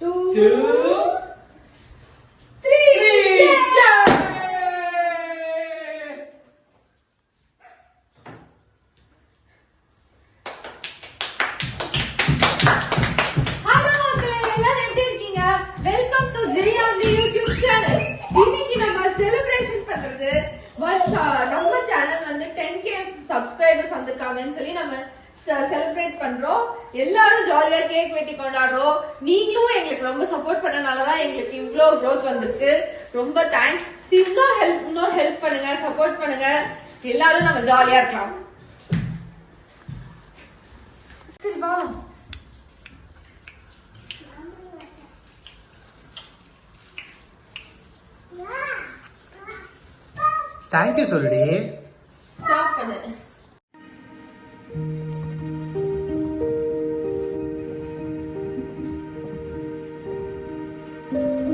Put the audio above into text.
Two Two. மக்களே எல்லாரும் எப்படி இருக்கீங்க? Welcome to Jayanthi YouTube channel இன்னைக்கு நம்ம செலிப்ரேஷன் பண்றது. பட் நம்ம சேனல் வந்து 10k சப்ஸ்கிரைபர்ஸ் வந்திருக்காங்கன்னு சொல்லி நம்ம செலிப்ரேட் பண்றோம். எல்லாரும் ஜாலியா கேக் வெட்டி கொண்டாடுறோம். நீங்களும் எங்களுக்கு ரொம்ப சப்போர்ட் பண்ணனால தான் எங்களுக்கு இவ்ளோ growth வந்திருக்கு. ரொம்ப தேங்க்ஸ் இன்னும் ஹெல்ப் இன்னும் ஹெல்ப் பண்ணுங்க சப்போர்ட் பண்ணுங்க. எல்லாரும் நம்ம ஜாலியா இருக்கலாம். சரி வா. தேங்க்யூ சொல்லுடி. 嗯。